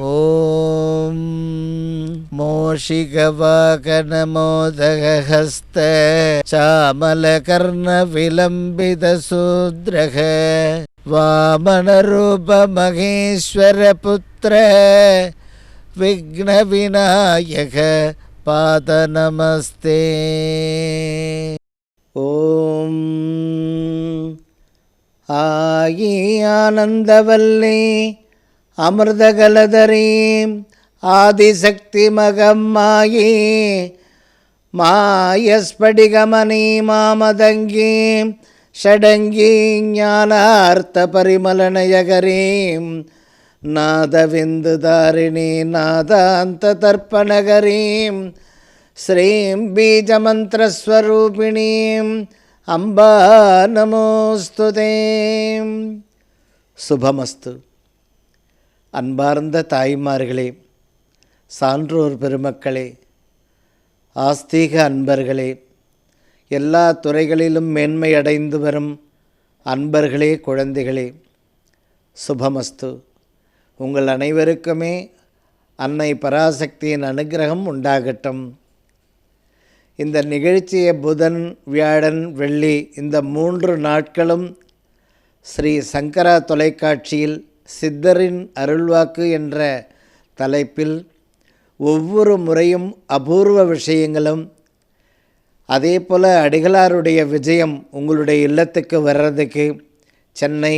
ॐ मोषिकवाकनमोदगहस्त श्यामलकर्णविलम्बितशूद्रः वामनरूपमहेश्वरपुत्र विघ्नविनायक पादनमस्ते ॐ आयि आनन्दवल्ली அமிர்தகலதரீம் ஆதிசக்தி மகம்மாயி மாயஸ்படிகமணி மாமதங்கீம் ஷடங்கி ஞானார்த்த பரிமலனயகரீம் நாதவிந்துதாரிணி நாதாந்த தர்ப்பணகரீம் ஸ்ரீம் பீஜமந்திரஸ்வரூபிணீம் அம்பா நமோஸ்துதேம் சுபமஸ்து அன்பார்ந்த தாய்மார்களே சான்றோர் பெருமக்களே ஆஸ்தீக அன்பர்களே எல்லா துறைகளிலும் மேன்மையடைந்து வரும் அன்பர்களே குழந்தைகளே சுபமஸ்து. உங்கள் அனைவருக்குமே அன்னை பராசக்தியின் அனுகிரகம் உண்டாகட்டும். இந்த நிகழ்ச்சியை புதன் வியாழன் வெள்ளி இந்த மூன்று நாட்களும் ஸ்ரீ சங்கரா தொலைக்காட்சியில் சித்தரின் அருள்வாக்கு என்ற தலைப்பில் ஒவ்வொரு முறையும் அபூர்வ விஷயங்களும் அதே போல் அடிகளாருடைய விஜயம் உங்களுடைய இல்லத்துக்கு வர்றதுக்கு சென்னை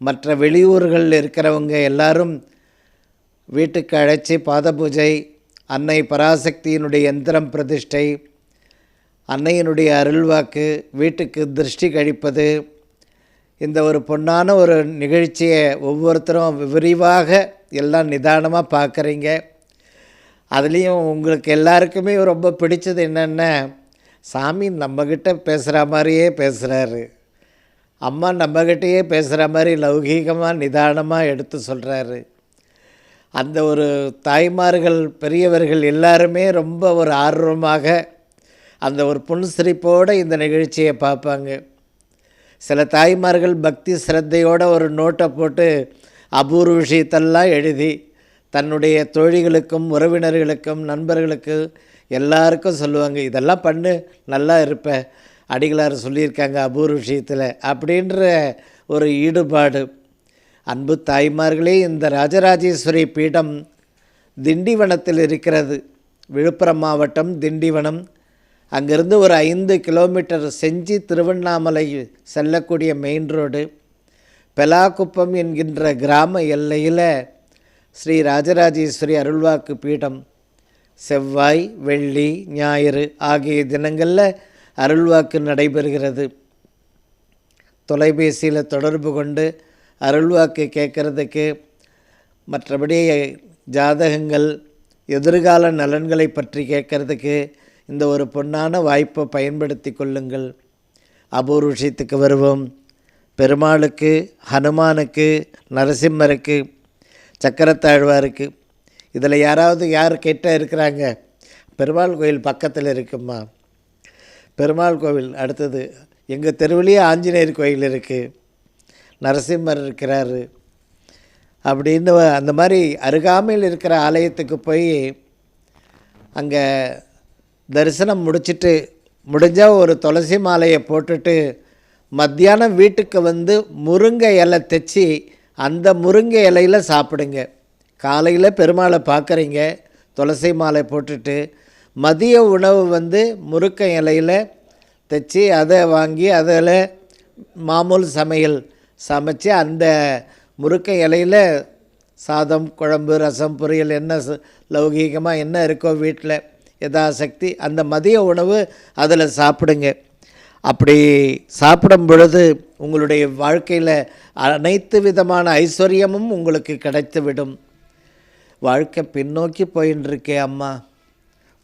மற்ற வெளியூர்களில் இருக்கிறவங்க எல்லாரும் வீட்டுக்கு அழைச்சி பாத பூஜை அன்னை பராசக்தியினுடைய எந்திரம் பிரதிஷ்டை அன்னையினுடைய அருள்வாக்கு வீட்டுக்கு திருஷ்டி கழிப்பது இந்த ஒரு பொன்னான ஒரு நிகழ்ச்சியை ஒவ்வொருத்தரும் விரிவாக எல்லாம் நிதானமாக பார்க்குறீங்க. அதுலேயும் உங்களுக்கு எல்லாருக்குமே ரொம்ப பிடிச்சது என்னென்ன சாமி நம்மக்கிட்ட பேசுகிற மாதிரியே பேசுகிறாரு அம்மா நம்மக்கிட்டேயே பேசுகிற மாதிரி லௌகீகமாக நிதானமாக எடுத்து சொல்கிறாரு அந்த ஒரு தாய்மார்கள் பெரியவர்கள் எல்லாருமே ரொம்ப ஒரு ஆர்வமாக அந்த ஒரு புன்சிரிப்போடு இந்த நிகழ்ச்சியை பார்ப்பாங்க. சில தாய்மார்கள் பக்தி சிரத்தையோடு ஒரு நோட்டை போட்டு அபூர்வ விஷயத்தெல்லாம் எழுதி தன்னுடைய தோழிகளுக்கும் உறவினர்களுக்கும் நண்பர்களுக்கு எல்லாருக்கும் சொல்லுவாங்க இதெல்லாம் பண்ணு நல்லா இருப்ப அடிகளார் சொல்லியிருக்காங்க அபூர்வ விஷயத்தில் அப்படின்ற ஒரு ஈடுபாடு. அன்பு தாய்மார்களே இந்த ராஜராஜேஸ்வரி பீடம் திண்டிவனத்தில் இருக்கிறது. விழுப்புரம் மாவட்டம் திண்டிவனம். அங்கேருந்து ஒரு ஐந்து கிலோமீட்டர் செஞ்சி திருவண்ணாமலை செல்லக்கூடிய மெயின் ரோடு பெலாக்குப்பம் என்கின்ற கிராம எல்லையில் ஸ்ரீ ராஜராஜேஸ்வரி அருள்வாக்கு பீடம் செவ்வாய் வெள்ளி ஞாயிறு ஆகிய தினங்களில் அருள்வாக்கு நடைபெறுகிறது. தொலைபேசியில் தொடர்பு கொண்டு அருள்வாக்கு கேட்குறதுக்கு மற்றபடி ஜாதகங்கள் எதிர்கால நலன்களை பற்றி கேட்குறதுக்கு இந்த ஒரு பொன்னான வாய்ப்பை பயன்படுத்தி கொள்ளுங்கள். அபூர்வ விஷயத்துக்கு வருவோம். பெருமாளுக்கு ஹனுமானுக்கு நரசிம்மருக்கு சக்கரத்தாழ்வாருக்கு இதில் யாராவது யார் கேட்டால் இருக்கிறாங்க? பெருமாள் கோயில் பக்கத்தில் இருக்குமா? பெருமாள் கோவில் அடுத்தது எங்கள் தெருவிலேயே ஆஞ்சநேயர் கோயில் இருக்குது நரசிம்மர் இருக்கிறாரு. அப்படின்னு அந்த மாதிரி அருகாமையில் இருக்கிற ஆலயத்துக்கு போய் அங்கே தரிசனம் முடிச்சிட்டு முடிஞ்சால் ஒரு துளசி மாலையை போட்டுட்டு மத்தியானம் வீட்டுக்கு வந்து முருங்கை இலை தைச்சி அந்த முருங்கை இலையில் சாப்பிடுங்க. காலையில் பெருமாளை பார்க்குறீங்க துளசி மாலை போட்டுட்டு மதிய உணவு வந்து முருக்கை இலையில் தைச்சி அதை வாங்கி அதில் மாமூல் சமையல் சமைச்சு அந்த முருக்கை இலையில் சாதம் குழம்பு ரசம் பொரியல் என்ன லௌகீகமாக என்ன இருக்கோ வீட்டில் யதாசக்தி அந்த மதிய உணவு அதில் சாப்பிடுங்க. அப்படி சாப்பிடும் பொழுது உங்களுடைய வாழ்க்கையில் அனைத்து விதமான ஐஸ்வர்யமும் உங்களுக்கு கிடைத்துவிடும். வாழ்க்கை பின்னோக்கி போயின்னு இருக்கே அம்மா.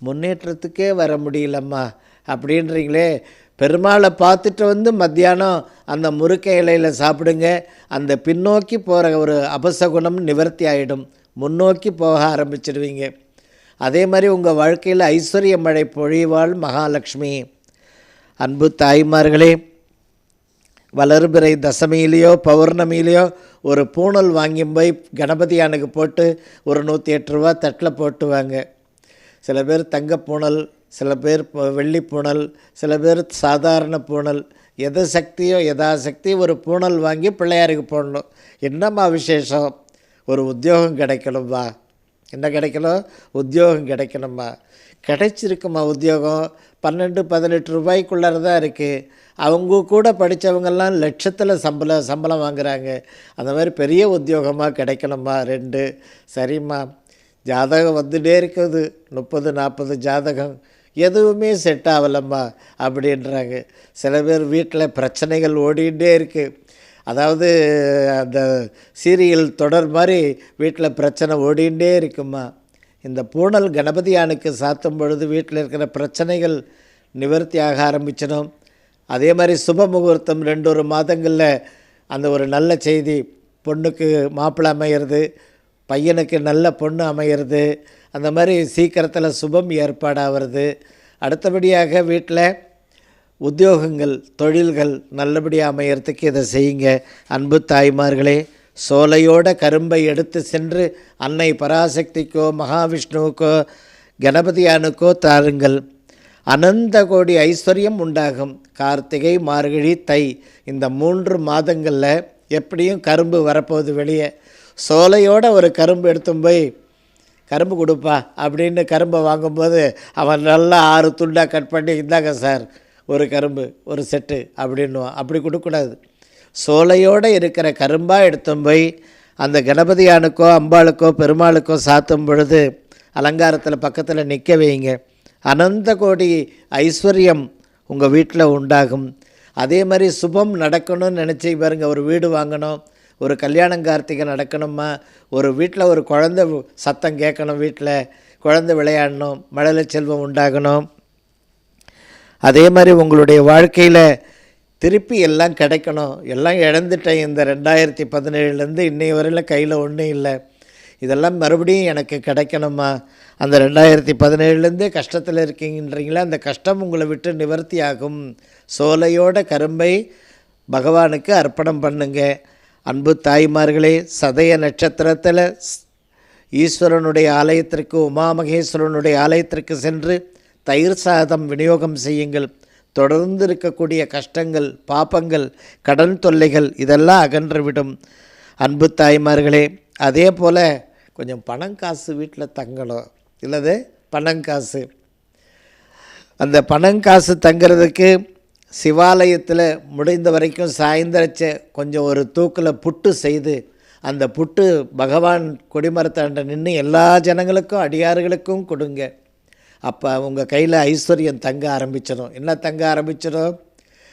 முன்னேற்றத்துக்கே வர முடியலம்மா. அப்படின்றீங்களே. பெருமாளை பார்த்துட்டு வந்து மத்தியானம் அந்த முறுக்க இலையில் சாப்பிடுங்க. அந்த பின்னோக்கி போகிற ஒரு அபசகுணம் நிவர்த்தி ஆகிடும் முன்னோக்கி போக ஆரம்பிச்சிடுவீங்க அதே மாதிரி உங்கள் வாழ்க்கையில் ஐஸ்வர்ய மழை பொழிவாள் மகாலட்சுமி. அன்பு தாய்மார்களே வளர்பிறை தசமியிலேயோ பௌர்ணமியிலேயோ ஒரு பூணல் வாங்கி போய் கணபதியானுக்கு போட்டு ஒரு நூற்றி எட்டு ரூபா தட்டில் போட்டுவாங்க. சில பேர் தங்க பூணல் சில பேர் வெள்ளி பூணல் சில பேர் சாதாரண பூணல். எது சக்தியோ எதா சக்தி ஒரு பூணல் வாங்கி பிள்ளையாருக்கு போடணும். என்னம்மா விசேஷம்? ஒரு உத்தியோகம் கிடைக்கணும்மா என்ன கிடைக்கணும்? உத்தியோகம் கிடைக்கணுமா கிடைச்சிருக்குமா உத்தியோகம். பன்னெண்டு பதினெட்டு ரூபாய்க்குள்ளே தான் இருக்குது அவங்க கூட படித்தவங்கெல்லாம் லட்சத்தில் சம்பளம் சம்பளம் வாங்குறாங்க. அந்த மாதிரி பெரிய உத்தியோகமாக கிடைக்கணுமா ரெண்டு சரிம்மா. ஜாதகம் வந்துட்டே இருக்குது. முப்பது நாற்பது ஜாதகம். எதுவுமே செட் ஆகலம்மா. அப்படின்றாங்க. சில பேர் வீட்டில் பிரச்சனைகள் ஓடிக்கிட்டே இருக்குது அதாவது அந்த சீரியல் தொடர் மாதிரி வீட்டில் பிரச்சனை ஓடிண்டே இருக்குமா? இந்த பூனல் கணபதியானுக்கு சாத்தும் பொழுது வீட்டில் இருக்கிற பிரச்சனைகள் நிவர்த்தி ஆக ஆரம்பிச்சிடும். அதே மாதிரி சுப முகூர்த்தம் ரெண்டு ஒரு மாதங்களில் அந்த ஒரு நல்ல செய்தி பொண்ணுக்கு மாப்பிள்ளை அமையிறது பையனுக்கு நல்ல பொண்ணு அமையிறது அந்த மாதிரி சீக்கிரத்தில் சுபம் ஏற்பாடாகிறது. அடுத்தபடியாக வீட்டில் உத்தியோகங்கள் தொழில்கள் நல்லபடியாக அமையறதுக்கு இதை செய்யுங்க. அன்பு தாய்மார்களே சோலையோட கரும்பை எடுத்து சென்று அன்னை பராசக்திக்கோ மகாவிஷ்ணுவுக்கோ கணபதியானுக்கோ தாருங்கள். அனந்த கோடி ஐஸ்வர்யம் உண்டாகும். கார்த்திகை மார்கழி தை இந்த மூன்று மாதங்களில் எப்படியும் கரும்பு வரப்போகுது வெளியே. சோலையோட ஒரு கரும்பு எடுத்தும் போய் கரும்பு கொடுப்பா அப்படின்னு கரும்பை வாங்கும்போது அவன் நல்லா ஆறு துண்டாக கட் பண்ணி இந்தாங்க சார் ஒரு கரும்பு ஒரு செட்டு அப்படின்னுவான் அப்படி கொடுக்கக்கூடாது. சோலையோடு இருக்கிற கரும்பாக எடுத்தும் போய் அந்த கணபதியானுக்கோ அம்பாளுக்கோ பெருமாளுக்கோ சாத்தும் பொழுது அலங்காரத்தில் பக்கத்தில் நிற்க வைங்க. அனந்த கோடி ஐஸ்வர்யம் உங்கள் வீட்டில் உண்டாகும். அதே மாதிரி சுபம் நடக்கணும்னு நினச்சி பாருங்க. ஒரு வீடு வாங்கணும் ஒரு கல்யாணம் கார்த்திகை நடக்கணுமா? ஒரு வீட்டில் ஒரு குழந்தை சத்தம் கேட்கணும் வீட்டில் குழந்தை விளையாடணும் மழலை செல்வம் உண்டாகணும். அதே மாதிரி உங்களுடைய வாழ்க்கையில் திருப்பி எல்லாம் கிடைக்கணும். எல்லாம் இழந்துட்டேன் இந்த ரெண்டாயிரத்தி பதினேழுலேருந்து இன்னை வரையில் கையில் ஒன்றும் இல்லை. இதெல்லாம் மறுபடியும் எனக்கு கிடைக்கணுமா? அந்த ரெண்டாயிரத்தி பதினேழுலேருந்தே கஷ்டத்தில் இருக்கீங்கன்றீங்களா? அந்த கஷ்டம் உங்களை விட்டு நிவர்த்தி ஆகும் சோலையோட கரும்பை பகவானுக்கு அர்ப்பணம் பண்ணுங்க. அன்பு தாய்மார்களே சதய நட்சத்திரத்தில் ஸ்- ஈஸ்வரனுடைய ஆலயத்திற்கு உமாமகேஸ்வரனுடைய ஆலயத்திற்கு சென்று தயிர் சாதம் விநியோகம் செய்யுங்கள். தொடர்ந்து இருக்கக்கூடிய கஷ்டங்கள் பாப்பங்கள் கடன் தொல்லைகள் இதெல்லாம் அகன்றுவிடும். அன்பு தாய்மார்களே அதே போல் கொஞ்சம் பணம் காசு வீட்டில் தங்கணும். இல்லது? பணங்காசு அந்த பணங்காசு தங்கிறதுக்கு சிவாலயத்தில் முடிந்த வரைக்கும் சாயந்தரச்ச கொஞ்சம் ஒரு தூக்கில் புட்டு செய்து அந்த புட்டு பகவான் கொடிமரத்தாண்ட நின்று எல்லா ஜனங்களுக்கும் அடியார்களுக்கும் கொடுங்க. அப்போ உங்கள் கையில் ஐஸ்வர்யம் தங்க ஆரம்பிச்சிடும் என்ன தங்க ஆரம்பிச்சிடும்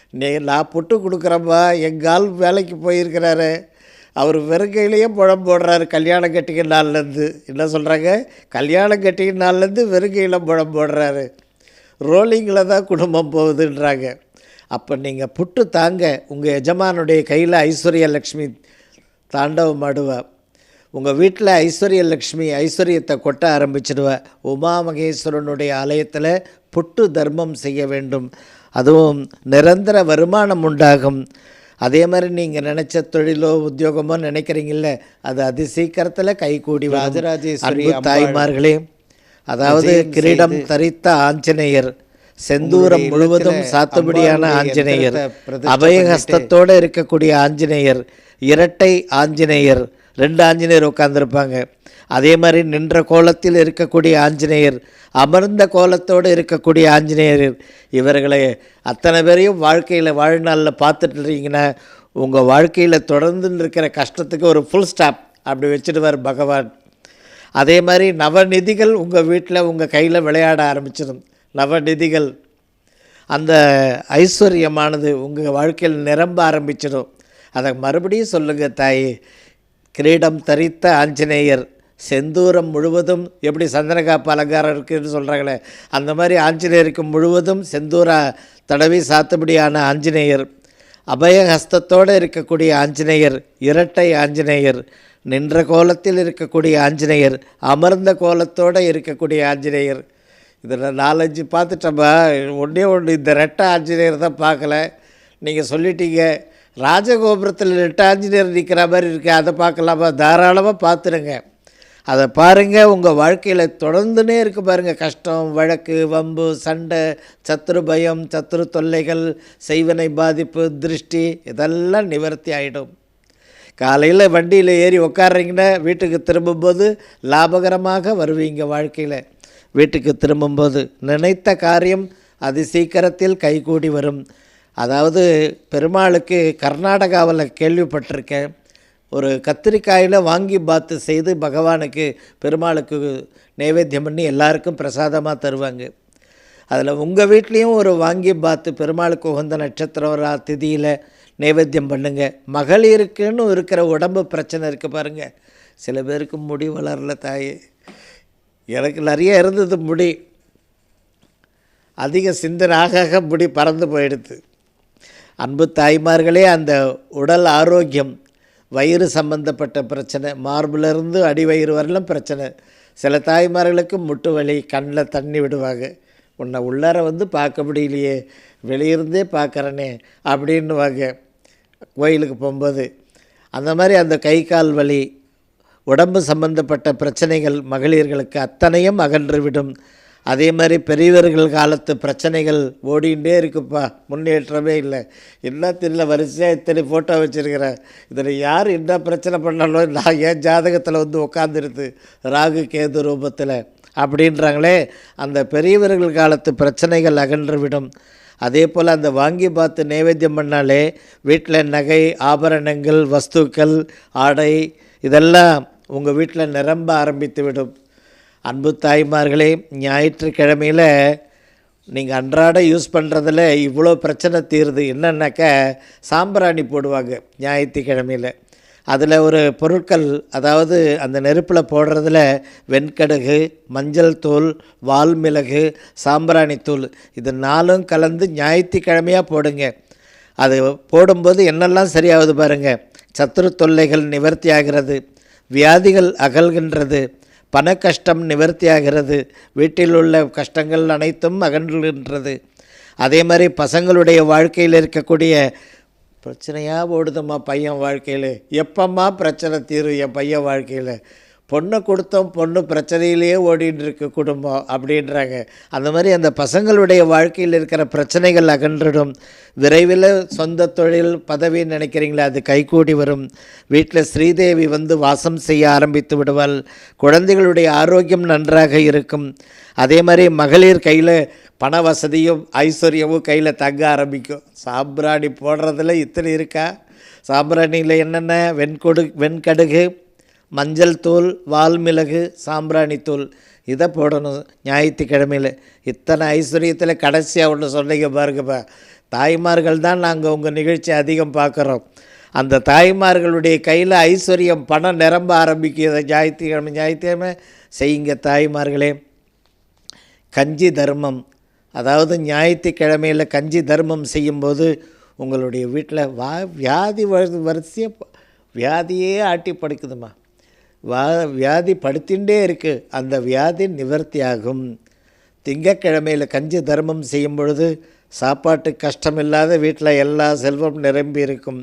நீ நான் புட்டு கொடுக்குறப்பா எங்கால் வேலைக்கு போயிருக்கிறாரு. அவர் வெறுங்கையிலேயே புழம் போடுறாரு கல்யாணம் கட்டிக்க நாள்லேருந்து. என்ன சொல்கிறாங்க கல்யாணம் கட்டிக்க நாள்லேருந்து வெறுங்கையில் புழம் போடுறாரு. ரோலிங்கில் தான் குடும்பம் போகுதுன்றாங்க. அப்போ நீங்கள் புட்டு தாங்க. உங்கள் எஜமானுடைய கையில் ஐஸ்வர்ய லக்ஷ்மி தாண்டவம் ஆடுவா. உங்கள் வீட்டில் ஐஸ்வர்ய லக்ஷ்மி ஐஸ்வர்யத்தை கொட்ட ஆரம்பிச்சிடுவா. உமா மகேஸ்வரனுடைய ஆலயத்தில் புட்டு தர்மம் செய்ய வேண்டும். அதுவும் நிரந்தர வருமானம் உண்டாகும். அதே மாதிரி நீங்கள் நினச்ச தொழிலோ உத்தியோகமோ நினைக்கிறீங்கல்ல அது அதி சீக்கிரத்தில் கைகூடி. ராஜராஜேஸ்வரி அன்பு தாய்மார்களே அதாவது கிரீடம் தரித்த ஆஞ்சநேயர் செந்தூரம் முழுவதும் சாத்துபடியான ஆஞ்சநேயர் அபயஹஸ்தத்தோடு இருக்கக்கூடிய ஆஞ்சநேயர் இரட்டை ஆஞ்சநேயர் ரெண்டு ஆஞ்சநேயர் உட்காந்துருப்பாங்க அதே மாதிரி நின்ற கோலத்தில் இருக்கக்கூடிய ஆஞ்சநேயர் அமர்ந்த கோலத்தோடு இருக்கக்கூடிய ஆஞ்சநேயர் இவர்களை அத்தனை பேரையும் வாழ்க்கையில் வாழ்நாளில் பார்த்துட்ருக்கீங்கன்னா உங்கள் வாழ்க்கையில் தொடர்ந்து இருக்கிற கஷ்டத்துக்கு ஒரு ஃபுல் ஸ்டாப் அப்படி வச்சுடுவார் பகவான். அதே மாதிரி நவநிதிகள் உங்கள் வீட்டில் உங்கள் கையில் விளையாட ஆரம்பிச்சிடும். நவநிதிகள். அந்த ஐஸ்வர்யமானது உங்கள் வாழ்க்கையில் நிரம்ப ஆரம்பிச்சிடும். அதை மறுபடியும் சொல்லுங்கள் தாய். கிரீடம் தரித்த ஆஞ்சநேயர் செந்தூரம் முழுவதும் எப்படி சந்தனக்காப்பு அலங்காரம் இருக்குதுன்னு சொல்கிறாங்களே அந்த மாதிரி ஆஞ்சநேயருக்கு முழுவதும் செந்தூரா தடவி சாத்துபடியான ஆஞ்சநேயர் அபயஹஸ்தத்தோடு இருக்கக்கூடிய ஆஞ்சநேயர் இரட்டை ஆஞ்சநேயர் நின்ற கோலத்தில் இருக்கக்கூடிய ஆஞ்சநேயர் அமர்ந்த கோலத்தோடு இருக்கக்கூடிய ஆஞ்சநேயர். இதில் நாலஞ்சு பார்த்துட்டோம்மா ஒன்றே ஒன்று இந்த ரெட்டை ஆஞ்சநேயர் தான் பார்க்கல. நீங்கள் சொல்லிட்டீங்க ராஜகோபுரத்தில் எட்டு ஆஞ்சநேயர் நிற்கிற மாதிரி இருக்குது அதை பார்க்கலாமா? தாராளமாக பார்த்துருங்க அதை பாருங்கள் உங்கள் வாழ்க்கையில் தொடர்ந்துனே இருக்கு பாருங்கள் கஷ்டம் வழக்கு வம்பு சண்டை சத்துரு பயம் சத்துரு தொல்லைகள் செய்வனை பாதிப்பு திருஷ்டி இதெல்லாம் நிவர்த்தி ஆகிடும் காலையில் வண்டியில் ஏறி உட்கார்றீங்கன்னா வீட்டுக்கு திரும்பும்போது லாபகரமாக வருவீங்க வாழ்க்கையில். வீட்டுக்கு திரும்பும்போது நினைத்த காரியம் அதி சீக்கிரத்தில் கைகூடி வரும். அதாவது பெருமாளுக்கு கர்நாடகாவில் கேள்விப்பட்டிருக்கேன். ஒரு கத்திரிக்காயில் வாங்கி பாத்து செய்து பகவானுக்கு பெருமாளுக்கு நைவேத்தியம் பண்ணி எல்லாருக்கும் பிரசாதமாக தருவாங்க. அதில் உங்கள் வீட்லேயும் ஒரு வாங்கி பாத்து பெருமாளுக்கு உகந்த நட்சத்திரம் ரா திதியில் நைவேத்தியம் பண்ணுங்கள் மகளிருக்குன்னு இருக்கிற உடம்பு பிரச்சனை இருக்குது பாருங்கள் சில பேருக்கு முடி வளரல தாயே. எனக்கு நிறைய இருந்தது முடி. அதிக சிந்தனை ஆக முடி பறந்து போயிடுது. அன்பு தாய்மார்களே அந்த உடல் ஆரோக்கியம் வயிறு சம்பந்தப்பட்ட பிரச்சனை மார்பிலிருந்து அடி வயிறு பிரச்சனை. சில தாய்மார்களுக்கு முட்டு வலி கண்ணில் தண்ணி விடுவாங்க. உன்னை உள்ளார வந்து பார்க்க முடியலையே வெளியிருந்தே பார்க்குறனே அப்படின்னுவாங்க. கோயிலுக்கு போகும்போது அந்த மாதிரி அந்த கை கால் வலி உடம்பு சம்பந்தப்பட்ட பிரச்சனைகள் மகளிர்களுக்கு அத்தனையும் அகன்றுவிடும் அதே மாதிரி பெரியவர்கள் காலத்து பிரச்சனைகள் ஓடிகிட்டே இருக்குப்பா. முன்னேற்றமே இல்லை. என்ன தெரியல வரிசையாக இத்தனை ஃபோட்டோ வச்சுருக்கிறேன் இதில் யார் என்ன பிரச்சனை பண்ணாலும் நான் ஏன் ஜாதகத்தில் வந்து உட்காந்துருது ராகு கேது ரூபத்தில். அப்படின்றாங்களே அந்த பெரியவர்கள் காலத்து பிரச்சனைகள் அகன்றுவிடும் அதே போல் அந்த வாங்கி பார்த்து நைவேத்தியம் பண்ணாலே வீட்டில் நகை ஆபரணங்கள் வஸ்துக்கள் ஆடை இதெல்லாம் உங்கள் வீட்டில் நிரம்ப ஆரம்பித்து விடும். அன்பு தாய்மார்களே ஞாயிற்றுக்கிழமையில் நீங்கள் அன்றாட யூஸ் பண்ணுறதுல இவ்வளோ பிரச்சனை தீருது. என்னன்னாக்கா சாம்பிராணி போடுவாங்க ஞாயிற்றுக்கிழமையில். அதில் ஒரு பொருட்கள் அதாவது அந்த நெருப்பில் போடுறதுல வெண்கடுகு மஞ்சள் தூள் வால்மிளகு சாம்பிராணி தூள் இது நாலும் கலந்து ஞாயிற்றுக்கிழமையாக போடுங்க. அது போடும்போது என்னெல்லாம் சரியாகுது பாருங்கள் சத்துரு தொல்லைகள் நிவர்த்தி ஆகிறது வியாதிகள் அகல்கின்றது பண கஷ்டம் நிவர்த்தியாகிறது. வீட்டில் உள்ள கஷ்டங்கள் அனைத்தும் அகன்றுகின்றது. அதே மாதிரி பசங்களுடைய வாழ்க்கையில் இருக்கக்கூடிய பிரச்சனையாக ஓடுதம்மா பையன் வாழ்க்கையில். எப்பம்மா பிரச்சனை தீரும் என் பையன் வாழ்க்கையில்? பொண்ணை கொடுத்தோம் பொண்ணு பிரச்சனையிலேயே ஓடிட்டு இருக்கு குடும்பம் அப்படின்றாங்க. அந்த மாதிரி அந்த பசங்களுடைய வாழ்க்கையில் இருக்கிற பிரச்சனைகள் அகன்றிடும். விரைவில் சொந்த தொழில் பதவி நினைக்கிறீங்களே? அது கைகூடி வரும். வீட்டில் ஸ்ரீதேவி வந்து வாசம் செய்ய ஆரம்பித்து விடுவாள். குழந்தைகளுடைய ஆரோக்கியம் நன்றாக இருக்கும். அதே மாதிரி மகளிர் கையில் பண வசதியும் ஐஸ்வர்யமும் கையில் தங்க ஆரம்பிக்கும். சாம்பிராணி போடுறதுல இத்தனை இருக்கா? சாம்பிராணியில் என்னென்ன? வெண்கொடு வெண்கடுகு மஞ்சள் தூள் வால்மிளகு சாம்பிராணி தூள். இதை போடணும் ஞாயிற்றுக்கிழமையில். இத்தனை ஐஸ்வர்யத்தில் கடைசியாக ஒன்று சொன்னீங்க பாருங்கப்பா. தாய்மார்கள் தான் நாங்கள் உங்கள் நிகழ்ச்சி அதிகம் பார்க்குறோம். அந்த தாய்மார்களுடைய கையில் ஐஸ்வர்யம் பணம் நிரம்ப ஆரம்பிக்கிறது. ஞாயிற்றுக்கிழமை ஞாயிற்றுக்கிழமை செய்யுங்க தாய்மார்களே. கஞ்சி தர்மம். அதாவது ஞாயிற்றுக்கிழமையில் கஞ்சி தர்மம் செய்யும்போது உங்களுடைய வீட்டில் வா வியாதி வரிசையாக வியாதியே ஆட்டி படுக்குதுமா வா வியாதி படுத்தின்றே இருக்குது அந்த வியாதி நிவர்த்தியாகும். திங்கக்கிழமையில் கஞ்சி தர்மம் செய்யும் பொழுது சாப்பாட்டு கஷ்டம் இல்லாத வீட்டில் எல்லா செல்வம் நிரம்பி இருக்கும்.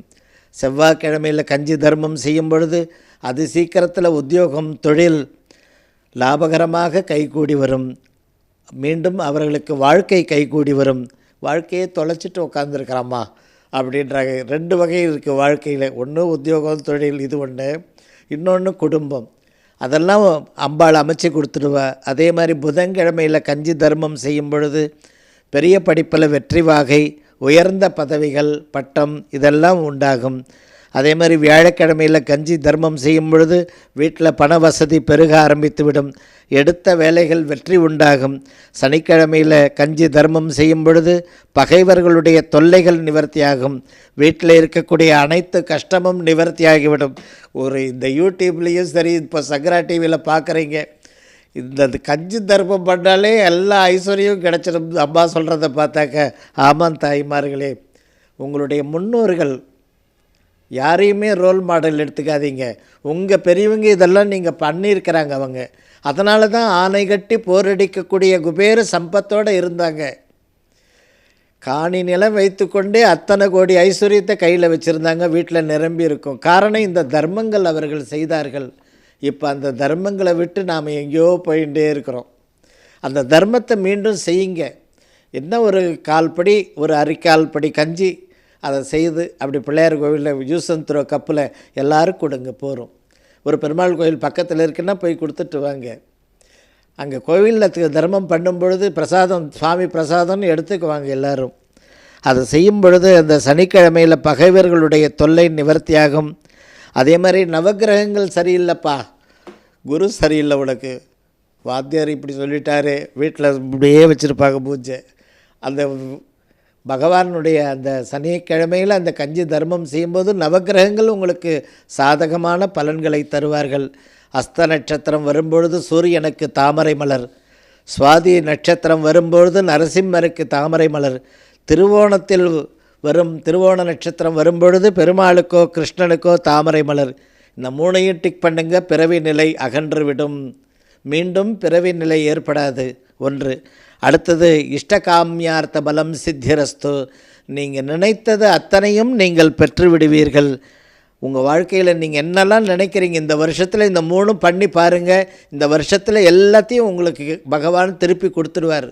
செவ்வாய்க்கிழமையில் கஞ்சி தர்மம் செய்யும் பொழுது அது சீக்கிரத்தில் உத்தியோகம் தொழில் லாபகரமாக கைகூடி வரும். மீண்டும் அவர்களுக்கு வாழ்க்கை கைகூடி வரும். வாழ்க்கையை தொலைச்சிட்டு உட்காந்துருக்கிறாம்மா அப்படின்றாங்க ரெண்டு வகை இருக்குது வாழ்க்கையில். ஒன்று உத்தியோகம் தொழில் இது ஒன்று இன்னொன்று குடும்பம். அதெல்லாம் அம்பாள் அமைச்சு கொடுத்துடுவா. அதே மாதிரி புதன்கிழமையில் கஞ்சி தர்மம் செய்யும் பொழுது பெரிய படிப்பில் வெற்றி வாகை உயர்ந்த பதவிகள் பட்டம் இதெல்லாம் உண்டாகும். அதே மாதிரி வியாழக்கிழமையில் கஞ்சி தர்மம் செய்யும் பொழுது வீட்டில் பண வசதி பெருக ஆரம்பித்துவிடும். எடுத்த வேலைகள் வெற்றி உண்டாகும். சனிக்கிழமையில் கஞ்சி தர்மம் செய்யும் பொழுது பகைவர்களுடைய தொல்லைகள் நிவர்த்தியாகும். வீட்டில் இருக்கக்கூடிய அனைத்து கஷ்டமும் நிவர்த்தியாகிவிடும். ஒரு இந்த யூடியூப்லேயும் சரி இப்போ சங்கரா டிவியில் பார்க்குறீங்க இந்த கஞ்சி தர்மம் பண்ணாலே எல்லா ஐஸ்வர்யமும் கிடச்சிடும். அம்மா சொல்கிறத பார்த்தாக்க ஆமாம் தாய்மார்களே உங்களுடைய முன்னோர்கள் யாரையுமே ரோல் மாடல் எடுத்துக்காதீங்க. உங்கள் பெரியவங்க இதெல்லாம் நீங்கள் பண்ணியிருக்கிறாங்க அவங்க. அதனால தான் ஆணை கட்டி போரடிக்கக்கூடிய குபேர சம்பத்தோடு இருந்தாங்க. காணி நிலம் வைத்துக்கொண்டே அத்தனை கோடி ஐஸ்வர்யத்தை கையில் வச்சுருந்தாங்க. வீட்டில் நிரம்பி இருக்கும். காரணம் இந்த தர்மங்கள் அவர்கள் செய்தார்கள். இப்போ அந்த தர்மங்களை விட்டு நாம் எங்கேயோ போயிட்டே இருக்கிறோம். அந்த தர்மத்தை மீண்டும் செய்யுங்க. என்ன ஒரு கால்படி ஒரு அரைக்கால் படி கஞ்சி அதை செய்து அப்படி பிள்ளையார் கோவிலில் யூசன் த்ரோ கப்பில் எல்லாரும் கொடுங்க போகிறோம். ஒரு பெருமாள் கோயில் பக்கத்தில் இருக்குன்னா போய் கொடுத்துட்டு வாங்க. அங்கே கோவிலில் தர்மம் பண்ணும் பொழுது பிரசாதம் சுவாமி பிரசாதம்னு எடுத்துக்குவாங்க எல்லோரும். அதை செய்யும் பொழுது அந்த சனிக்கிழமையில் பகைவர்களுடைய தொல்லை நிவர்த்தியாகும். அதே மாதிரி நவக்கிரகங்கள் சரியில்லைப்பா. குரு சரியில்லை உனக்கு. வாத்தியார் இப்படி சொல்லிட்டாரு. வீட்டில் இப்படியே வச்சுருப்பாங்க பூஜை. அந்த பகவானுடைய அந்த சனிக்கிழமையில் அந்த கஞ்சி தர்மம் செய்யும்போது நவக்கிரகங்கள் உங்களுக்கு சாதகமான பலன்களை தருவார்கள். அஸ்த நட்சத்திரம் வரும்பொழுது சூரியனுக்கு தாமரை மலர் சுவாதி நட்சத்திரம் வரும்பொழுது நரசிம்மருக்கு தாமரை மலர் திருவோணத்தில் வரும் திருவோண நட்சத்திரம் வரும்பொழுது பெருமாளுக்கோ கிருஷ்ணனுக்கோ தாமரை மலர். இந்த மூணையும் டிக் பண்ணுங்க பிறவி நிலை அகன்றுவிடும் மீண்டும் பிறவி நிலை ஏற்படாது. ஒன்று அடுத்தது இஷ்டகாமியார்த்த பலம் சித்திரஸ்து. நீங்கள் நினைத்தது அத்தனையும் நீங்கள் பெற்று விடுவீர்கள் உங்கள் வாழ்க்கையில் நீங்கள் என்னெல்லாம் நினைக்கிறீங்க? இந்த வருஷத்தில் இந்த மூணும் பண்ணி பாருங்கள் இந்த வருஷத்தில் எல்லாத்தையும் உங்களுக்கு பகவான் திருப்பி கொடுத்துடுவார்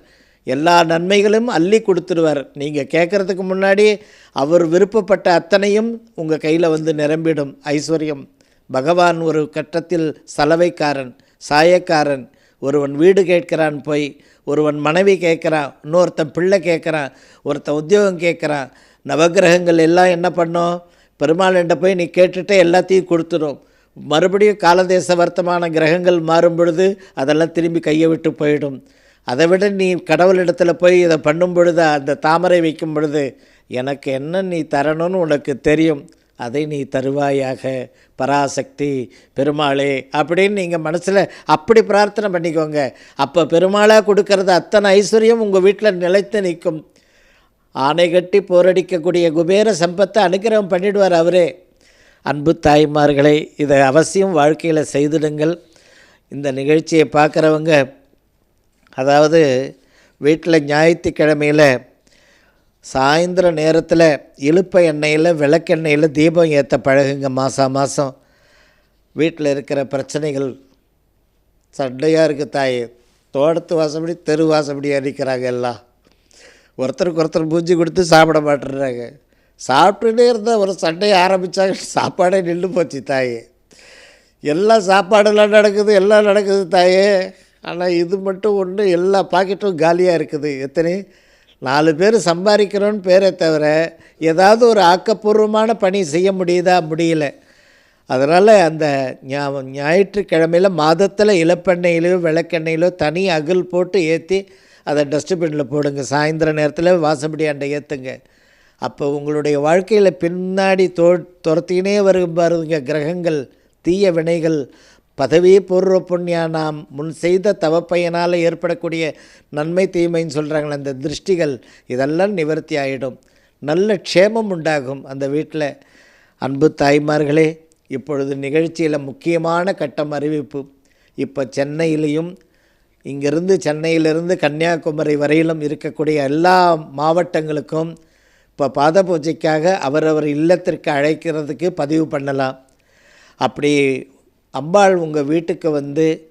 எல்லா நன்மைகளும் அள்ளி கொடுத்துடுவார் நீங்கள் கேட்குறதுக்கு முன்னாடி அவர் விருப்பப்பட்ட அத்தனையும் உங்கள் கையில் வந்து நிரம்பிடும். ஐஸ்வர்யம். பகவான் ஒரு கட்டத்தில் சலவைக்காரன் சாயக்காரன். ஒருவன் வீடு கேட்கிறான் போய் ஒருவன் மனைவி கேட்குறான் இன்னொருத்தன் பிள்ளை கேட்குறான் ஒருத்தன் உத்தியோகம் கேட்குறான் நவகிரகங்கள் எல்லாம் என்ன பண்ணோம்? பெருமாள்கிட்ட போய் நீ கேட்டுட்டு எல்லாத்தையும் கொடுத்துடும் மறுபடியும் காலதேச வர்த்தமான கிரகங்கள் மாறும் பொழுது அதெல்லாம் திரும்பி கையை விட்டு போயிடும். அதை விட நீ கடவுளிடத்தில் போய் இதை பண்ணும் பொழுது அந்த தாமரை வைக்கும் பொழுது எனக்கு என்ன நீ தரணும்னு உனக்கு தெரியும். அதை நீ தருவாயாக பராசக்தி பெருமாளே அப்படின்னு நீங்கள் மனசில் அப்படி பிரார்த்தனை பண்ணிக்கோங்க. அப்போ பெருமாளாக கொடுக்கறது அத்தனை ஐஸ்வர்யம் உங்கள் வீட்டில் நிலைத்து நிற்கும். ஆணை கட்டி போரடிக்கக்கூடிய குபேர சம்பத்தை அனுகிரகம் பண்ணிடுவார் அவரே. அன்பு தாய்மார்களை இதை அவசியம் வாழ்க்கையில் செய்திடுங்கள். இந்த நிகழ்ச்சியை பார்க்குறவங்க அதாவது வீட்டில் ஞாயிற்றுக்கிழமையில் சாயந்தர நேரத்தில் இழுப்ப எண்ணெயில் விளக்கெண்ணெயில் தீபம் ஏற்ற பழகுங்க மாதம் மாதம் வீட்டில் இருக்கிற பிரச்சனைகள் சண்டையாக இருக்குது தாய். தோட்டத்து வாசப்படி தெரு வாசப்படி அடிக்கிறாங்க எல்லாம். ஒருத்தருக்கு ஒருத்தர் பூஜை கொடுத்து சாப்பிட மாட்டேறாங்க சாப்பிட்டுட்டே இருந்தால் ஒரு சண்டையை ஆரம்பித்தாங்க சாப்பாடே நின்று போச்சு தாயே. எல்லாம் சாப்பாடெல்லாம் நடக்குது எல்லாம் நடக்குது தாயே. ஆனால் இது மட்டும் ஒன்று எல்லா பாக்கெட்டும் காலியாக இருக்குது. எத்தனை? நாலு பேர் சம்பாதிக்கிறோன்னு பேரை தவிர ஏதாவது ஒரு ஆக்கப்பூர்வமான பணி செய்ய முடியுதா? முடியல. அதனால் அந்த ஞா ஞாயிற்றுக்கிழமையில் மாதத்தில் இலப்பெண்ணெயிலோ விளக்கெண்ணெயிலோ தனி அகல் போட்டு ஏற்றி அதை டஸ்ட்பினில் போடுங்க. சாயந்தர நேரத்தில் வாசப்படி அண்டை ஏற்றுங்க அப்போ உங்களுடைய வாழ்க்கையில் பின்னாடி தோ துரத்தினே வரும் பாருங்க கிரகங்கள் தீய வினைகள். பதவி பூர்வ புண்ணியா நாம் முன் செய்த தவப்பயனால் ஏற்படக்கூடிய நன்மை தீமைன்னு சொல்கிறாங்களே அந்த திருஷ்டிகள் இதெல்லாம் நிவர்த்தி ஆகிடும் நல்ல க்ஷேமம் உண்டாகும் அந்த வீட்டில். அன்பு தாய்மார்களே இப்பொழுது நிகழ்ச்சியில் முக்கியமான கட்டம் அறிவிப்பு. இப்போ சென்னையிலையும் இங்கிருந்து சென்னையிலிருந்து கன்னியாகுமரி வரையிலும் இருக்கக்கூடிய எல்லா மாவட்டங்களுக்கும் இப்போ பாத பூஜைக்காக அவரவர் இல்லத்திற்கு அழைக்கிறதுக்கு பதிவு பண்ணலாம். அப்படி அம்பாள் உங்கள் வீட்டுக்கு வந்து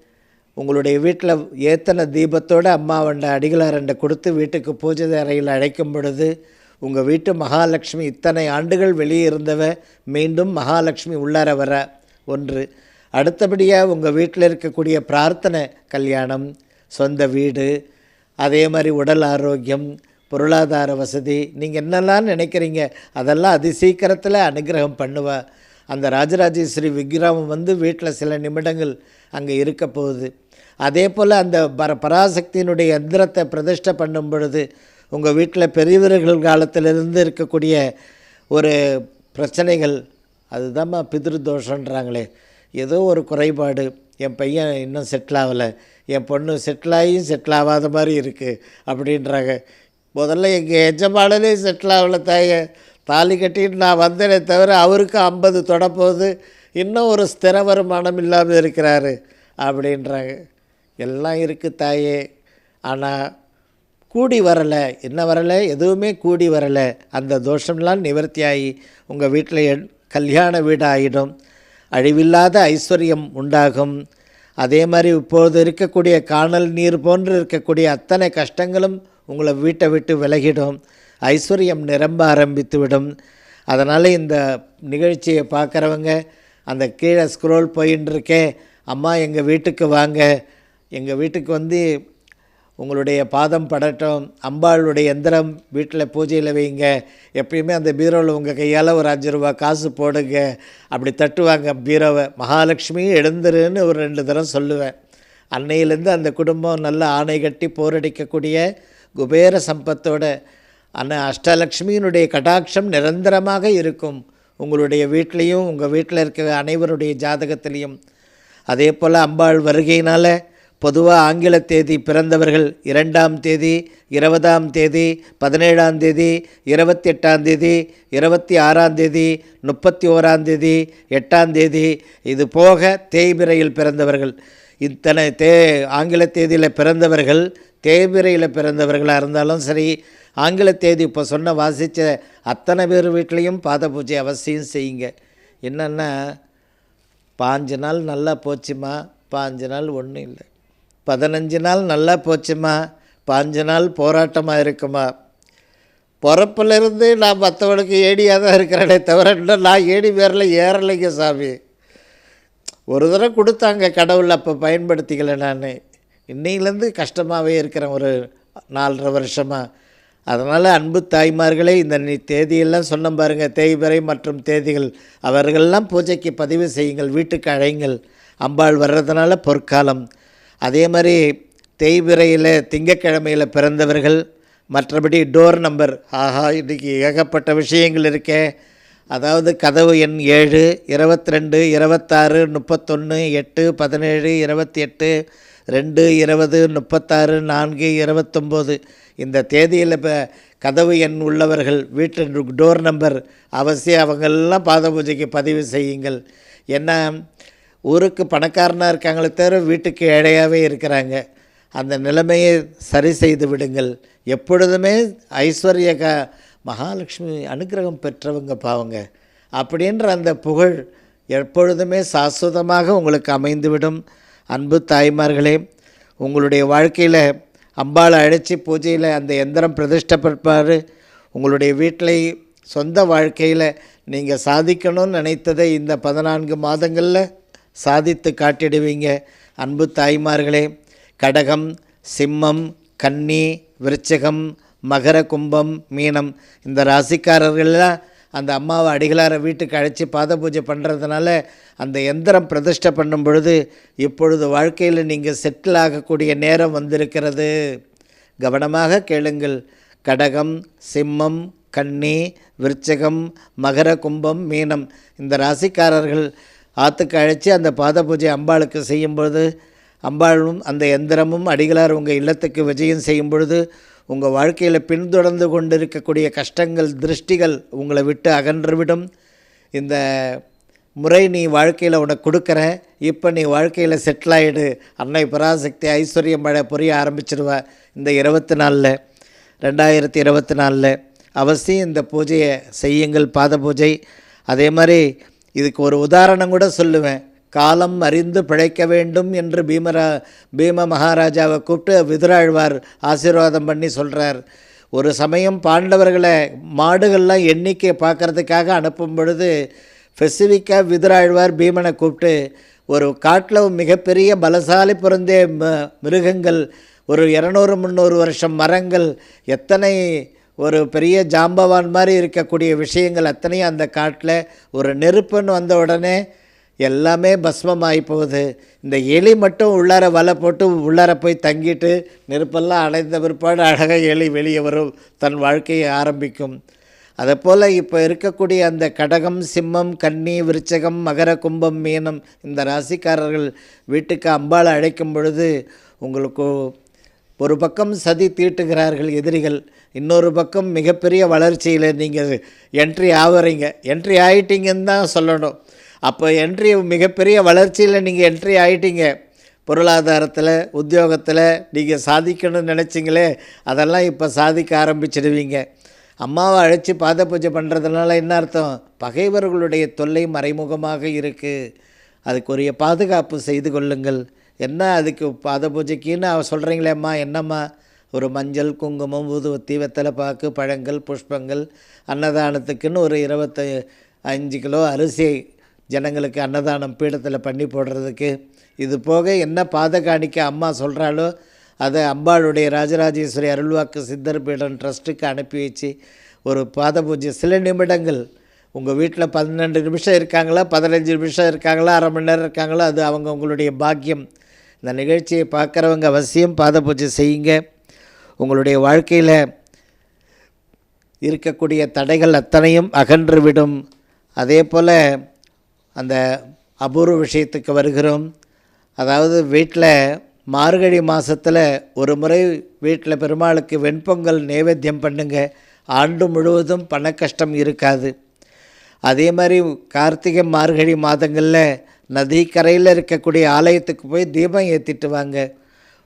உங்களுடைய வீட்டில் ஏத்தனை தீபத்தோடு அம்மாவண்ட அடிகளாரண்டை கொடுத்து வீட்டுக்கு பூஜை அறையில் அழைக்கும் பொழுது உங்கள் வீட்டு மகாலட்சுமி இத்தனை ஆண்டுகள் வெளியே இருந்தவ மீண்டும் மகாலட்சுமி உள்ளார வர. ஒன்று அடுத்தபடியாக உங்கள் வீட்டில் இருக்கக்கூடிய பிரார்த்தனை கல்யாணம் சொந்த வீடு அதே மாதிரி உடல் ஆரோக்கியம் பொருளாதார வசதி நீங்கள் என்னெல்லாம் நினைக்கிறீங்க அதெல்லாம் அதி சீக்கிரத்தில் அனுகிரகம் பண்ணுவேன் அந்த ராஜராஜேஸ்வரி விக்ரமம் வந்து வீட்டில் சில நிமிடங்கள் அங்கே இருக்க போகுது. அதே போல் அந்த பர பராசக்தியினுடைய எந்திரத்தை பிரதிஷ்டை பண்ணும் பொழுது உங்கள் வீட்டில் பெரியவர்கள் காலத்திலிருந்து இருக்கக்கூடிய ஒரு பிரச்சனைகள் அதுதாம்மா பிதிருதோஷன்றாங்களே. ஏதோ ஒரு குறைபாடு என் பையன் இன்னும் செட்டில் ஆகலை என் பொண்ணு செட்டில் ஆகியும் செட்டில் ஆகாத மாதிரி இருக்குது அப்படின்றாங்க. முதல்ல எங்கள் எஜமானலே செட்டில் ஆகலை தாய தாலி கட்டிட்டு நான் வந்தேனே தவிர அவருக்கு ஐம்பது தொடப்போகுது. இன்னும் ஒரு ஸ்திர வருமானம் இல்லாமல் இருக்கிறாரு அப்படின்றாங்க. எல்லாம் இருக்குது தாயே. ஆனால் கூடி வரலை. என்ன வரலை? எதுவுமே கூடி வரலை. அந்த தோஷம்லாம் நிவர்த்தியாகி உங்கள் வீட்டில் எண்- கல்யாண வீடு ஆகிடும் அழிவில்லாத ஐஸ்வர்யம் உண்டாகும். அதே மாதிரி இப்பொழுது இருக்கக்கூடிய காணல் நீர் போன்று இருக்கக்கூடிய அத்தனை கஷ்டங்களும் உங்களை வீட்டை விட்டு விலகிடும். ஐஸ்வர்யம் நிரம்ப ஆரம்பித்து விடும் அதனால் இந்த நிகழ்ச்சியை பார்க்குறவங்க அந்த கீழே ஸ்க்ரோல் போயின்னு அம்மா எங்கள் வீட்டுக்கு வாங்க. எங்கள் வீட்டுக்கு வந்து உங்களுடைய பாதம் படட்டும் அம்பாளுடைய எந்திரம் வீட்டில் பூஜையில் வைங்க. எப்பயுமே அந்த பீரோவில் உங்கள் கையால் ஒரு அஞ்சு ரூபா காசு போடுங்க. அப்படி தட்டுவாங்க பீரோவை. மகாலட்சுமி எழுந்துருன்னு ஒரு ரெண்டு தரம் சொல்லுவேன். அன்னையிலேருந்து அந்த குடும்பம் நல்ல ஆணை கட்டி போரடிக்கக்கூடிய குபேர சம்பத்தோட அன்ன அஷ்டலக்ஷ்மியினுடைய கடாட்சம் நிரந்தரமாக இருக்கும். உங்களுடைய வீட்லேயும் உங்கள் வீட்டில் இருக்கிற அனைவருடைய ஜாதகத்திலையும். அதே போல் அம்பாள் வருகையினால் பொதுவாக ஆங்கில தேதி பிறந்தவர்கள் இரண்டாம் தேதி இருபதாம் தேதி பதினேழாம் தேதி இருபத்தி எட்டாம் தேதி இருபத்தி ஆறாம் தேதி முப்பத்தி ஓராம் தேதி எட்டாம் தேதி இது போக தேய்பிரையில் பிறந்தவர்கள். இத்தனை தே ஆங்கில தேதியில் பிறந்தவர்கள் தேய்பிரையில் பிறந்தவர்களாக இருந்தாலும் சரி ஆங்கில தேதி இப்போ சொன்ன வாசித்த அத்தனை பேர் வீட்லேயும் பாத பூஜை அவசியம் செய்யுங்க. என்னென்னா பாஞ்சு நாள் நல்லா போச்சுமா? பாஞ்சு நாள் ஒன்றும் இல்லை. பதினஞ்சு நாள் நல்லா போச்சுமா? பாஞ்சு நாள் போராட்டமாக இருக்குமா? பிறப்பிலிருந்து நான் மற்றவனுக்கு ஏடியாக தான் இருக்கிறேனே தவிர இன்னும் நான் ஏடி பேரில் ஏறலைங்க சாமி. ஒரு தடவை கொடுத்தாங்க கடவுள் அப்போ பயன்படுத்திக்கல நான். இன்னையிலேருந்து கஷ்டமாகவே இருக்கிறேன் ஒரு நாலரை வருஷமாக அதனால் அன்பு தாய்மார்களே இந்த நீ தேதியெல்லாம் சொன்ன பாருங்கள் தேய்பிறை மற்றும் தேதிகள் அவர்களெல்லாம் பூஜைக்கு பதிவு செய்யுங்கள் வீட்டுக்கு அழைங்கள் அம்பாள் வர்றதுனால பொற்காலம். அதே மாதிரி தேய்பிறையில் திங்கக்கிழமையில் பிறந்தவர்கள் மற்றபடி டோர் நம்பர் ஆஹா இன்றைக்கி ஏகப்பட்ட விஷயங்கள் இருக்கே. அதாவது கதவு எண் ஏழு இருபத்தி ரெண்டு இருபத்தாறு முப்பத்தொன்று எட்டு பதினேழு இருபத்தி எட்டு ரெண்டு இருபது முப்பத்தாறு நான்கு இருபத்தொம்போது. இந்த தேதியில் இப்போ கதவு எண் உள்ளவர்கள் வீட்டு டோர் நம்பர் அவசியம் அவங்கெல்லாம் பாத பூஜைக்கு பதிவு செய்யுங்கள். ஏன்னா ஊருக்கு பணக்காரனாக இருக்காங்களே தவிர வீட்டுக்கு ஏழையாகவே இருக்கிறாங்க. அந்த நிலைமையை சரி செய்து விடுங்கள். எப்பொழுதுமே ஐஸ்வர்ய க மகாலட்சுமி அனுக்கிரகம் பெற்றவங்க பாவங்க. அப்படின்ற அந்த புகழ் எப்பொழுதுமே சாஸ்வதமாக உங்களுக்கு அமைந்துவிடும். அன்பு தாய்மார்களே உங்களுடைய வாழ்க்கையில் அம்பாளை அழைச்சி பூஜையில் அந்த எந்திரம் பிரதிஷ்டப்பட்பார் உங்களுடைய வீட்டில் சொந்த வாழ்க்கையில் நீங்கள் சாதிக்கணும்னு நினைத்ததை இந்த பதினான்கு மாதங்களில் சாதித்து காட்டிடுவீங்க. அன்பு தாய்மார்களே கடகம் சிம்மம் கன்னி விருச்சகம் மகர கும்பம் மீனம் இந்த ராசிக்காரர்கள்லாம் அந்த அம்மாவை அடிகளாரை வீட்டுக்கு அழைச்சி பாத பூஜை பண்ணுறதுனால அந்த எந்திரம் பிரதிஷ்டை பண்ணும் பொழுது இப்பொழுது வாழ்க்கையில் நீங்கள் செட்டில் ஆகக்கூடிய நேரம் வந்திருக்கிறது. கவனமாக கேளுங்கள். கடகம் சிம்மம் கன்னி விருச்சகம் மகர கும்பம் மீனம் இந்த ராசிக்காரர்கள் ஆற்றுக்கு அழைச்சி அந்த பாத பூஜை அம்பாளுக்கு செய்யும்பொழுது அம்பாளும் அந்த எந்திரமும் அடிகளார் உங்கள் இல்லத்துக்கு விஜயம் செய்யும் பொழுது உங்கள் வாழ்க்கையில் பின்தொடர்ந்து கொண்டிருக்கக்கூடிய கஷ்டங்கள் திருஷ்டிகள் உங்களை விட்டு அகன்றுவிடும். இந்த முறை நீ வாழ்க்கையில் உனக்கு கொடுக்குறேன். இப்போ நீ வாழ்க்கையில் செட்டில் ஆகிடு அன்னை பராசக்தி ஐஸ்வர்யம் மழை புரிய ஆரம்பிச்சிடுவா இந்த இருபத்தி நாலில் ரெண்டாயிரத்தி இருபத்தி நாலில் அவசியம் இந்த பூஜையை செய்யுங்கள் பாத பூஜை. அதே மாதிரி இதுக்கு ஒரு உதாரணம் கூட சொல்லுவேன். காலம் அறிந்து பிழைக்க வேண்டும் என்று பீமரா பீம மகாராஜாவை கூப்பிட்டு விதுராழ்வார் ஆசீர்வாதம் பண்ணி சொல்கிறார் ஒரு சமயம் பாண்டவர்களை மாடுகள்லாம் எண்ணிக்கை பார்க்கறதுக்காக அனுப்பும் பொழுது ஸ்பெசிஃபிக்காக விதுராழ்வார் பீமனை கூப்பிட்டு ஒரு காட்டில் மிகப்பெரிய பலசாலி பிறந்தே ம- மிருகங்கள் ஒரு இரநூறு முந்நூறு வருஷம் மரங்கள் எத்தனை ஒரு பெரிய ஜாம்பவான் மாதிரி இருக்கக்கூடிய விஷயங்கள் அத்தனையும் அந்த காட்டில் ஒரு நெருப்புன்னு வந்த உடனே எல்லாமே பஸ்மமாகி போகுது. இந்த எலி மட்டும் உள்ளார வலை போட்டு உள்ளார போய் தங்கிட்டு நெருப்பெல்லாம் அடைந்த பிற்பாடு அழகாக எலி வெளியே வரும். தன் வாழ்க்கையை ஆரம்பிக்கும். அதைப்போல் இப்போ இருக்கக்கூடிய அந்த கடகம் சிம்மம் கன்னி விருச்சகம் மகர கும்பம் மீனம் இந்த ராசிக்காரர்கள் வீட்டுக்கு அம்பாளை அழைக்கும் பொழுது உங்களுக்கு ஒரு பக்கம் சதி தீட்டுகிறார்கள் எதிரிகள் இன்னொரு பக்கம் மிகப்பெரிய வளர்ச்சியில் நீங்கள் என்ட்ரி ஆகுறீங்க என்ட்ரி ஆகிட்டீங்கன்னு தான் சொல்லணும். அப்போ என்ட்ரி மிகப்பெரிய வளர்ச்சியில் நீங்கள் என்ட்ரி ஆகிட்டீங்க பொருளாதாரத்தில் உத்தியோகத்தில் நீங்கள் சாதிக்கணும்னு நினச்சிங்களே அதெல்லாம் இப்போ சாதிக்க ஆரம்பிச்சிடுவீங்க. அம்மாவை அழைச்சி பாத பூஜை பண்ணுறதுனால என்ன அர்த்தம்? பகைவர்களுடைய தொல்லை மறைமுகமாக இருக்குது அதுக்குரிய பாதுகாப்பு செய்து கொள்ளுங்கள். என்ன அதுக்கு பாத பூஜைக்குன்னு அவ சொல்கிறீங்களேம்மா என்னம்மா? ஒரு மஞ்சள் குங்குமம் ஊதுவத்தி வெத்தலை பாக்கு பழங்கள் புஷ்பங்கள் அன்னதானத்துக்குன்னு ஒரு இருபத்த அஞ்சு கிலோ அரிசி ஜனங்களுக்கு அன்னதானம் பீடத்தில் பண்ணி போடுறதுக்கு. இது போக என்ன பாத காணிக்க அம்மா சொல்கிறாலோ அதை அம்பாளுடைய ராஜராஜேஸ்வரி அருள்வாக்கு சித்தர் பீடம் ட்ரஸ்ட்டுக்கு அனுப்பி வச்சு ஒரு பாத பூஜை. சில நிமிடங்கள் உங்கள் வீட்டில் பன்னெண்டு நிமிஷம் இருக்காங்களா பதினஞ்சு நிமிஷம் இருக்காங்களா அரை மணி நேரம் இருக்காங்களா அது அவங்க உங்களுடைய பாக்கியம். இந்த நிகழ்ச்சியை பார்க்குறவங்க அவசியம் பாத பூஜை செய்யுங்க. உங்களுடைய வாழ்க்கையில் இருக்கக்கூடிய தடைகள் அத்தனையும் அகன்றுவிடும் அதே போல் அந்த அபூர்வ விஷயத்துக்கு வருகிறோம். அதாவது வீட்டில் மார்கழி மாதத்தில் ஒரு முறை வீட்டில் பெருமாளுக்கு வெண்பொங்கல் நைவேத்தியம் பண்ணுங்க. ஆண்டு முழுவதும் பண கஷ்டம் இருக்காது. அதே மாதிரி கார்த்திகை மார்கழி மாதங்களில் நதிக்கரையில் இருக்கக்கூடிய ஆலயத்துக்கு போய் தீபம் ஏற்றிட்டு வாங்க.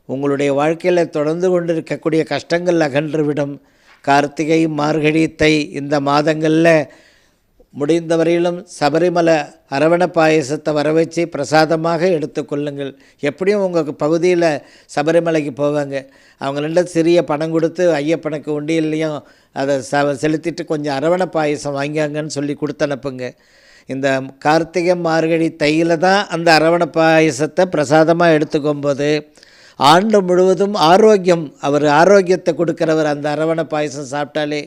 உங்களுடைய வாழ்க்கையில் தொடர்ந்து கொண்டு இருக்கக்கூடிய கஷ்டங்கள் அகன்றுவிடும் கார்த்திகை மார்கழி தை இந்த மாதங்களில் முடிந்த வரையிலும் சபரிமலை அரவண பாயசத்தை வர வச்சு பிரசாதமாக எடுத்துக்கொள்ளுங்கள் எப்படியும் உங்கள் பகுதியில் சபரிமலைக்கு போவாங்க. அவங்கள்ட்ட சிறிய பணம் கொடுத்து ஐயப்பனுக்கு உண்டியல்லையும் அதை ச செலுத்திட்டு கொஞ்சம் அரவண பாயசம் வாங்கியாங்கன்னு சொல்லி கொடுத்து அனுப்புங்க இந்த கார்த்திகை மார்கழி தையில் தான் அந்த அரவண பாயசத்தை பிரசாதமாக எடுத்துக்கும்போது ஆண்டு முழுவதும் ஆரோக்கியம் அவர் ஆரோக்கியத்தை கொடுக்குறவர் அந்த அரவண பாயசம் சாப்பிட்டாலே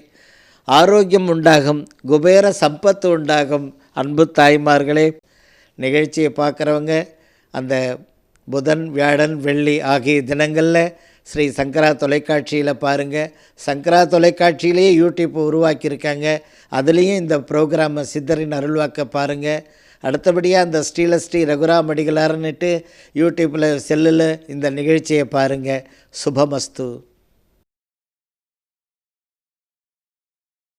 ஆரோக்கியம் உண்டாகும் குபேர சம்பத்து உண்டாகும் அன்பு தாய்மார்களே நிகழ்ச்சியை பார்க்குறவங்க அந்த புதன் வியாழன் வெள்ளி ஆகிய தினங்களில் ஸ்ரீ சங்கரா தொலைக்காட்சியில் பாருங்கள் சங்கரா தொலைக்காட்சியிலேயே யூடியூப் உருவாக்கியிருக்காங்க. அதுலேயும் இந்த ப்ரோக்ராமை சித்தரின் அருள்வாக்க பாருங்கள் அடுத்தபடியாக அந்த ஸ்ரீலஸ்ரீ ரகுராம் அடிகளாருன்னுட்டு யூடியூப்பில் செல்லில் இந்த நிகழ்ச்சியை பாருங்கள் சுபமஸ்து.